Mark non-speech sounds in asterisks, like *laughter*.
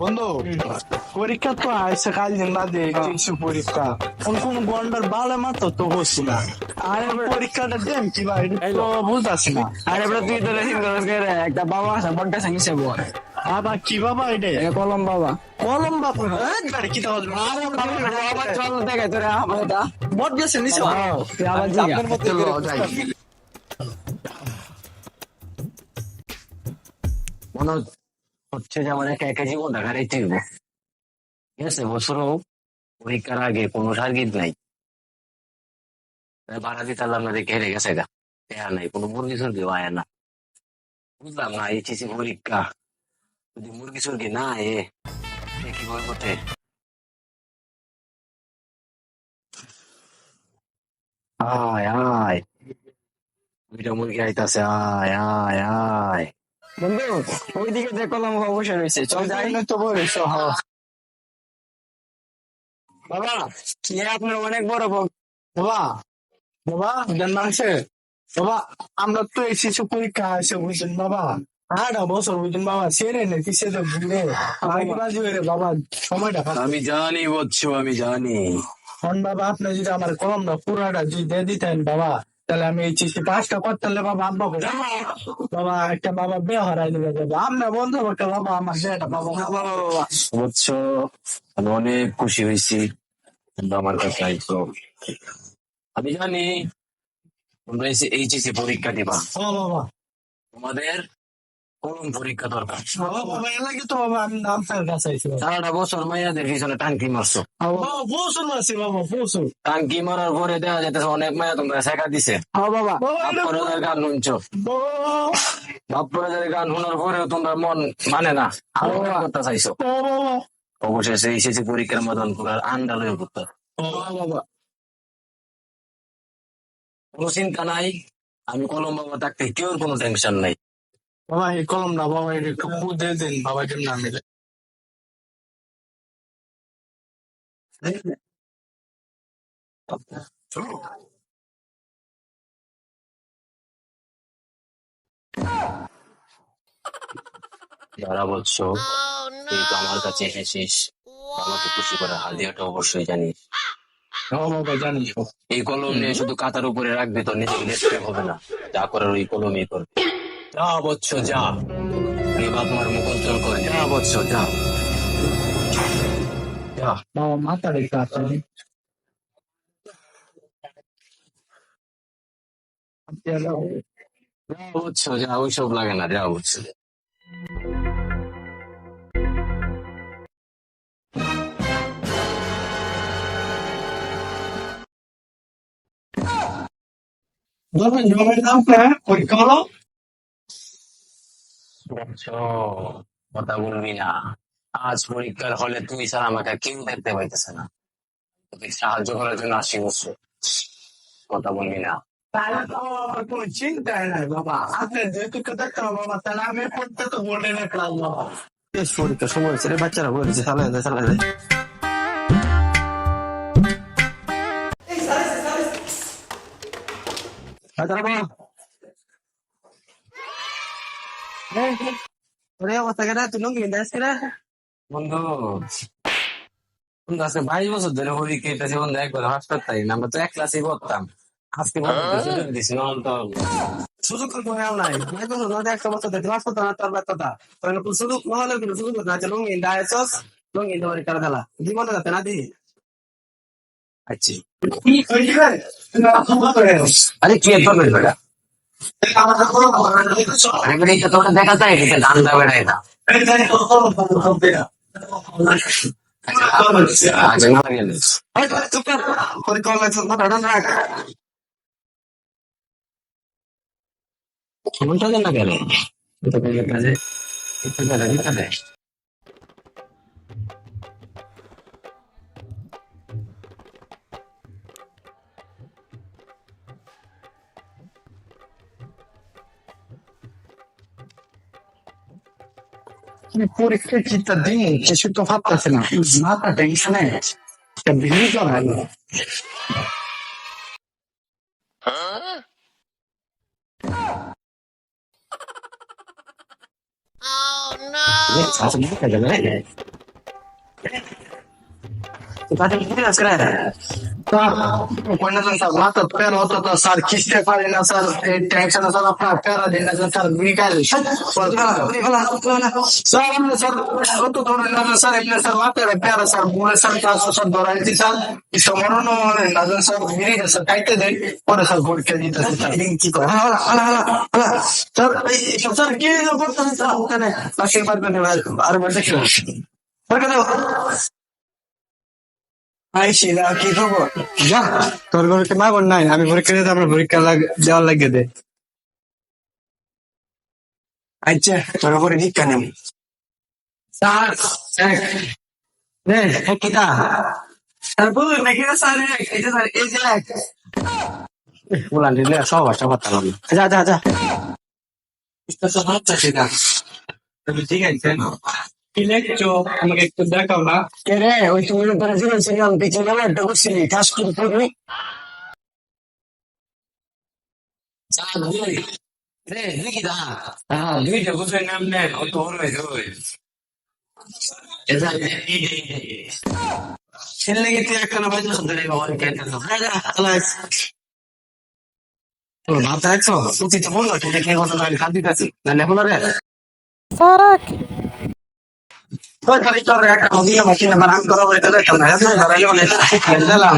বন্ধু পরীক্ষা তো আইসে কাল দিন বাদে কিছু পরীক্ষা। কোন কোন গন্ডার বালে মাত্র তো হচ্ছি না। আর এবার পরীক্ষাটা দেন কি ভাই তো বুঝতেছি না। আরে বড় তুই তো রেসিং করস একটা বাবা আছে বড়টা সঙ্গে বল। বাবা কি বাবা এটা? কলম বাবা। কলম বাবা? একবার কি তাহলে বাবা চল দেখে তোরা আমার এটা গেছে নিচে আবার যাই। মনে হচ্ছে যে আমার একা একা জীবন দেখার ইচ্ছে ঠিক আছে বছরও পরীক্ষার আগে কোনো সার্গিত নাই ভাড়া দিতে পারলাম না দেখে হেরে গেছে গা নাই কোনো মুরগি সুরগি আয় না বুঝলাম না এইচএসি পরীক্ষা যদি মুরগি সুরগি না এ কি বই বটে আয় আয় দুইটা মুরগি আইতাছে আয় আয় আয় বন্ধু ওইদিকে যে কলম অবশ্যই রয়েছে চল যাই। তো বলেছ বাবা কি আপনার অনেক বড় বাবা বাবা বাবা আমরা তো এই শিশু পরীক্ষা আছে বুঝছেন বাবা। আট বছর বুঝছেন বাবা সেরে নে কিসে তো ভুলে। রে বাবা সময়টা আমি জানি বলছো আমি জানি। বাবা আপনি যদি আমার কলমটা পুরাটা যদি দিয়ে দিতেন বাবা। তাহলে আমি চিঠি পাঁচটা করতে হলে বাবা আব্বা করে বাবা একটা বাবা বে হারাই দিবে আমরা বন্ধু একটা বাবা আমার সেটা বাবা বাবা বাবা বচ্চ আমি অনেক খুশি হয়েছি। আমার কাছে আইছো আমি জানি তোমরা এসে এইচএসি পরীক্ষা দিবা। বাবা। তোমাদের কলম পরীক্ষা দরকার লাগে তো বাবা আমি আপনার কাছে সারাটা বছর মাইয়াদের পিছনে টাঙ্কি মারছো। প্রচুর মাসি বাবা প্রচুর টাঙ্কি মারার পরে দেখা যাইতেছে অনেক মায়া তোমরা শেখা দিছে। হ্যাঁ বাবা। গান শুনছো? বাপ্পর গান শোনার পরেও তোমরা মন মানে না। করতে চাইছো। অবশেষে এসেছে পরীক্ষার মতন পুরার আন্ডাল হয়ে পড়তো বাবা। কোনো চিন্তা নাই আমি কলম বাবা থাকতে কেউ কোনো টেনশন নাই। বাবা এই কলম না বাবা এটা একটু খুঁজে দিন বাবার জন্য আমি যারা বলছো তুই তো আমার কাছে এসেছিস। আমাকে খুশি করে হালদিয়াটা অবশ্যই জানিস। বাবা জানিস এই কলম নিয়ে শুধু কাতার উপরে রাখবি তো নিজেকে ডিস্টার্ব হবে না। যা করার ওই কলমই করবি। যা বৎস যা। এই বাপমার মুখ করে। যা বৎস যা। যা। বাবা মাথা রেখে আছে যা বৎস যা। ওইসব লাগে না যা বৎস ধরবেন জমের দাম পরীক্ষা হলো বৎস কথা বলবি না। আজ পরীক্ষার হলে তুই ছাড়া আমাকে কেউ দেখতে পাইতেছে না। তোকে সাহায্য করার জন্য আসি বছর কথা বলবি না। কোনো চিন্তাই নাই বাবা। আপনার যেহেতু কথা বাবা তাহলে আমি পড়তে তো বলে রাখলাম বাবা। বেশ পরীক্ষা সময় হচ্ছে রে বাচ্চারা বলেছে চালাই যায় চালাই যায় *laughs* ওরে অবস্থা কেন তুই লুঙ্গি দাস বন্ধু বন্ধু আজকে বাইশ বছর ধরে হরি কেটেছে বন্ধু একবার হাসপাতাল তাই না? আমরা তো এক ক্লাসে পড়তাম। আজকে সুযোগ দিছি নহলে তো। সুযোগ তো হয় নাই। তো নয় একটা বছর ধরে ক্লাস করতে তার ব্যর্থতা। তাহলে সুযোগ নহলে কিন্তু সুযোগ না লুঙ্গি দাস লুঙ্গি দেওয়ার কার দালা। জীবনে যাতে না দি আচ্ছা। আরে কি দেখা যায় এটা এটা আজ না গেলে কেমনটা এটা কোন কাজে por que tadinho, que se tu fatta na usata tensione che benito bello. Oh no! Tu fate il video, screve. তাতে কি কাজ করে কোনজন স্যার মাথা পেন হতো তো স্যার কিস্তে পারি না স্যার এই টেনশন স্যার আপনার প্যারা দিন না স্যার বিকাল স্যার আমরা স্যার অত ধরে না স্যার এমনি স্যার মাথায় প্যারা স্যার বুড়ে স্যার কাজ স্যার ধরাইছি স্যার কিছু মনে নয় না স্যার বিড়ি স্যার খাইতে দেয় পরে স্যার পরীক্ষা না আই শিলা কি খবর? যা, তোর ঘরে মা বোন নাই, আমি পরীক্ষা দিতে আমার পরীক্ষা দেওয়ার লাগে দে। আচ্ছা তোর উপরে ভিক্ষা নেব। স্যার এক রে কিটা নাকি স্যার এই যে স্যার, এই যে বলান কথা বলি যা যা যা। ঠিক আছে কি লেখছো আমাকে একটু দেখাও না। কে রে? ওই তুমি জীবন ছিলাম পিছনে একটা করছিলি করে রে দা? হ্যাঁ নাম নেন অত বড় হয়ে যাবে। ছেলে গেছে এখনও বাইরে শুনতে নেই বাবা কে কেন দেখছ উচিত তো বলল আছে কথা তাহলে কান্দি কাছি না লেখো রে। ওই খালি তোর একটা নদী আমার কিনে বানান করা বলে তাহলে কেমন হয় না ধরাইলে অনেক দিলাম।